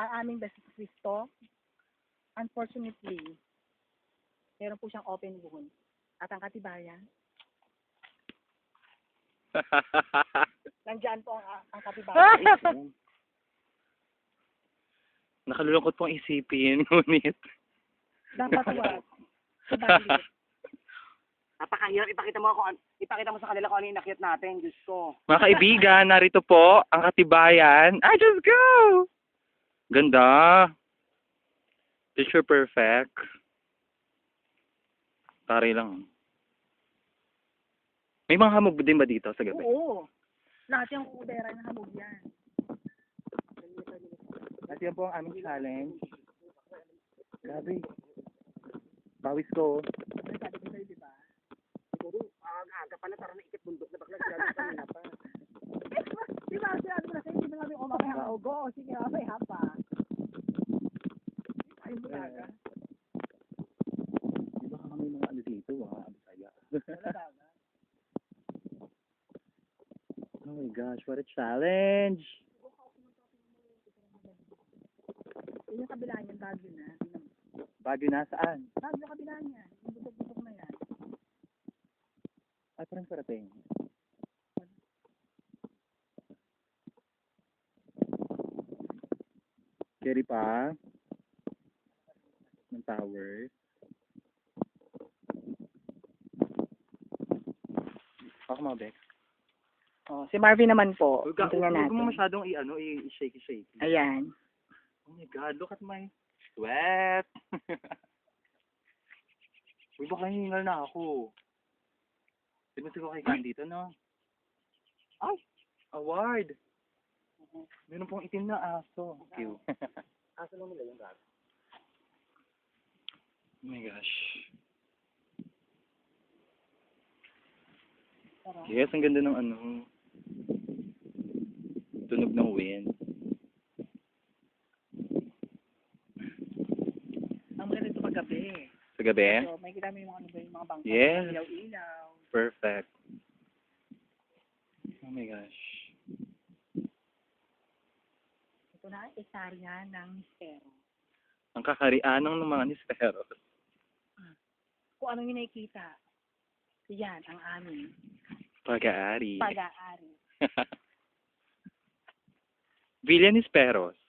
ang aming best Cristo, unfortunately, meron po siyang open wound. At ang katibayan, nandyan po ang, ang katibayan. Nakalulungkot pong isipin, ngunit. Dapat wag. Subalit. Napakahirap ipakita mo ako, ipakita mo sa kanila kung ano yung inakyat natin, Diyos ko. Mga kaibigan, narito po ang katibayan. I just go! Ganda. Picture perfect. Tari lang. May mga hamog din ba dito sa gabi? Oo. Lahat yung kudera na hamog yan. At yan po ang aming challenge. Grabe. Bawis ko. Sabi ko sa'yo, di ba? Siguro, ang aga pala, parang naikip bundok na bakla sila kanina pa. Di ba, sinabi ko na sa'yo, di ba namin, ugo. Sige, mamaya pa. Ay, bulaga. Di ba kami mga ano dito, mga abisaya? Bulaga. Oh my gosh, what a challenge! Yun yung kabila niyan, Baguio na. Bago na saan? Baguio kabila niya. Yung bundok-bundok na yan. Ay, parang parating. Carry pa. Ng towers. Ako mga Bex. Oh, si Marvin naman po. Huwag ka- Tingnan huwag mo natin. masyadong i-ano, i-shake-shake. Ayan. Oh my God, look at my sweat. Uy, baka hiningal na ako. Di ba siguro kay Candy dito, no? Ay! Award! Meron pong itim na aso. Cute. Asa lang nila yung gago. oh my gosh. Yes, ang ganda ng ano. Tunog ng wind. Ang maganda ito paggabi. Sa gabi? So, may kita mo yung mga, ano ba, yung mga bangka. Yes. Ilaw-ilaw. Perfect. Oh my gosh. Ito na ang isarya ng mistero. Ang kakarian ng mga nisperos. Kung anong yung nakikita, yan ang aming Pag-aari. pag-aari. William Esperos.